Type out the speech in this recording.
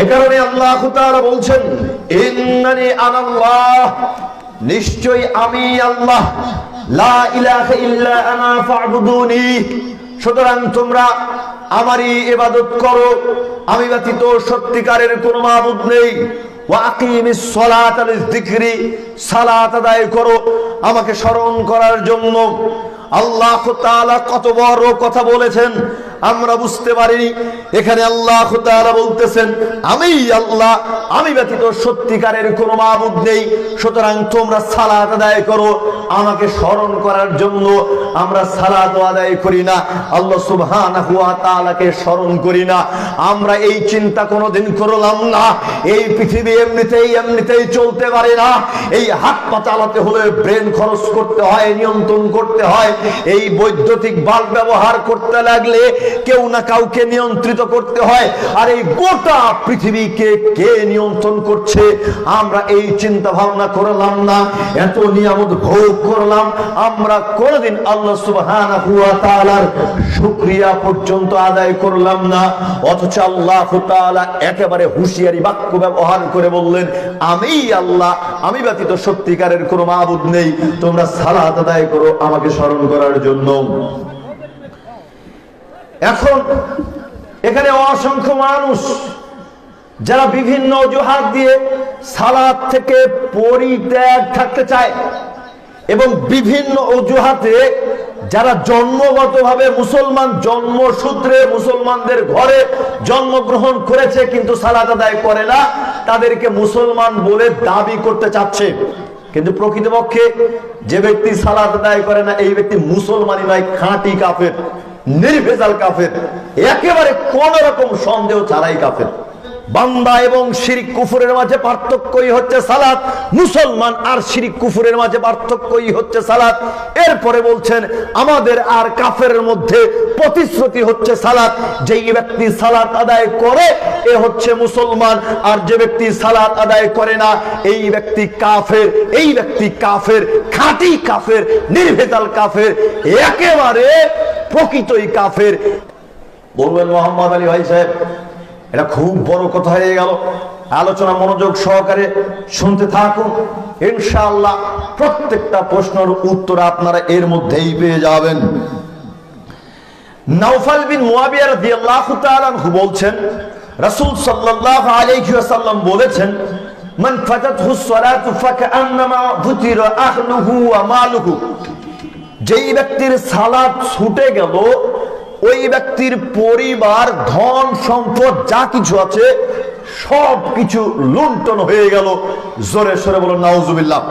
এ কারণে আল্লাহ তাআলা বলছেন, ইন্নানি আনাল্লাহ, নিশ্চয়ই আমি আল্লাহ। লা ইলাহা ইল্লা আনা ফা'বুদুনি। সুতরাং তোমরা আমারই ইবাদত করো। আমি ব্যতীত সত্যিকারের কোনো মাবুদ নেই। সালাতা আদায় করো আমাকে স্মরণ করার জন্য। আল্লাহ কত বড় কথা বলেছেন। আমরা বুঝতে পারিনি। এখানে আল্লাহ তাআলা বলতেছেন, আমি আল্লাহ, আমি ব্যতীত সত্যিকারের কোনো মাবুদ নেই। সুতরাং তোমরা সালাত আদায় করো। আমাকে স্মরণ করার জন্য আমরা সালাত আদায় করি না। আল্লাহ সুবহানাহু ওয়া তাআলাকে স্মরণ করি না। আমরা এই চিন্তা কোনোদিন করলাম না। এই পৃথিবী এমনিতেই এমনিতেই চলতে পারে না। এই হাত পা চালাতে হলে ব্রেন খরচ করতে হয়, নিয়ন্ত্রণ করতে হয়। এই বৈদ্যুতিক বাল্ব ব্যবহার করতে লাগলে কেউ না কাউকে নিয়ন্ত্রিত করতে হয়। আর এই গোটা পৃথিবীকে কে নিয়ন্ত্রণ করছে, আমরা এই চিন্তা ভাবনা করলাম না। এত নিয়ামত ভোগ করলাম। আমরা কোনদিন আল্লাহ তাআলার শুকরিয়া পর্যন্ত আদায় করলাম না। অথচ আল্লাহ একেবারে হুঁশিয়ারি বাক্য ব্যবহার করে বললেন, আমি আল্লাহ, আমি ব্যতীত সত্যিকারের কোনো মাবুদ নেই। তোমরা সালাত আদায় করো আমাকে স্মরণ করার জন্য। এখন এখানে অসংখ্য মানুষ যারা বিভিন্ন অজুহাত দিয়ে সালাদ থেকে পরিত্যাগ থাকতে চায় এবং বিভিন্ন অজুহাতে যারা জন্মগতভাবে মুসলমান, জন্মসূত্রে মুসলমানদের ঘরে জন্মগ্রহণ করেছে কিন্তু সালাত আদায় করে না, তাদেরকে মুসলমান বলে দাবি করতে চাচ্ছে। কিন্তু প্রকৃতপক্ষে যে ব্যক্তি সালাত আদায় করে না, এই ব্যক্তি মুসলমানই নয়, খাঁটি কাফের। নির্ভেজাল কাফের। একেবারে কোন রকম সন্দেহ ছাড়াই কাফের। বান্দা এবং শিরিক কুফুরের মাঝে পার্থক্যই হচ্ছে সালাত। মুসলমান আর শিরিক কুফুরের মাঝে পার্থক্যই হচ্ছে সালাত। এরপরে বলছেন, আমাদের আর কাফের মধ্যে প্রতিশ্রুতি হচ্ছে সালাত। যেই ব্যক্তি সালাত আদায় করে, এ হচ্ছে মুসলমান। আর যে ব্যক্তি সালাত আদায় করে না, এই ব্যক্তি কাফের। এই ব্যক্তি কাফের, খাঁটি কাফের, নির্ভেজাল কাফের। একেবারে প্রকৃতই কাফের। বলবেন মোহাম্মদ আলী ভাই সাহেব, এটা খুব বড় কথা হয়ে গেল। আলোচনা মনোযোগ সহকারে শুনতে থাকুন। ইনশাআল্লাহ প্রত্যেকটা প্রশ্নের উত্তর আপনারা এর মধ্যেই পেয়ে যাবেন। নাউফাল বিন মুয়াবিয়া রাদিয়াল্লাহু তাআলা বলছেন, রাসূল সাল্লাল্লাহু আলাইহি ওয়াসাল্লাম বলেছেন, মান ফাতাতহু সালাতু ফাকান্নামা ফুতিরা আহলুহু ওয়া মালুহু। যেই ব্যক্তির সালাদ ছুটে গেল, ওই ব্যক্তির পরিবার, ধন, সম্পদ, যা কিছু আছে সব কিছু লুণ্ঠন হয়ে গেল। জোরে সরে বলো নাউজুবিল্লাহ।